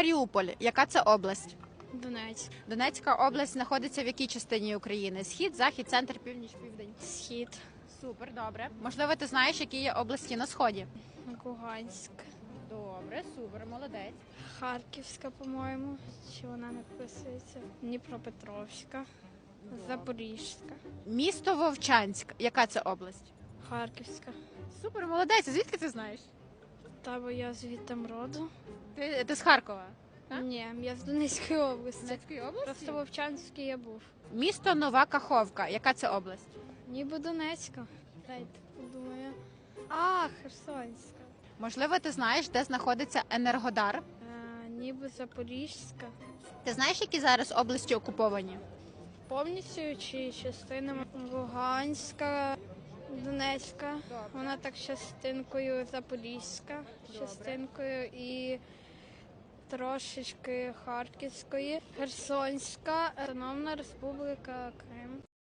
Маріуполь. Яка це область? Донецьк, Донецька область знаходиться в якій частині України? Схід, захід, центр, північ, південь. Схід, Супер, добре. Можливо, ти знаєш, які є області на сході? Луганськ, Добре, супер, молодець. Харківська, по-моєму, чи вона не вписується? Дніпропетровська, Запорізька, Місто Вовчанськ. Яка це область? Харківська. Супер, молодець. А Звідки ти знаєш? Та бо я звідти роду. Ти, ти з Харкова? Так? Ні, я з Донецької області. Донецької області? Просто в Овчанській я був. Місто Нова Каховка. Яка це область? Ніби Донецька. Дайте подумаю. А, Херсонська. Можливо, ти знаєш, де знаходиться Енергодар. А, ніби Запорізька. Ти знаєш, які зараз області окуповані? Повністю чи частинами Луганська, Донецька. Добре. Вона так частинкою Запорізька, частинкою і трошечки Харківської, Херсонська, Автономна Республіка Крим.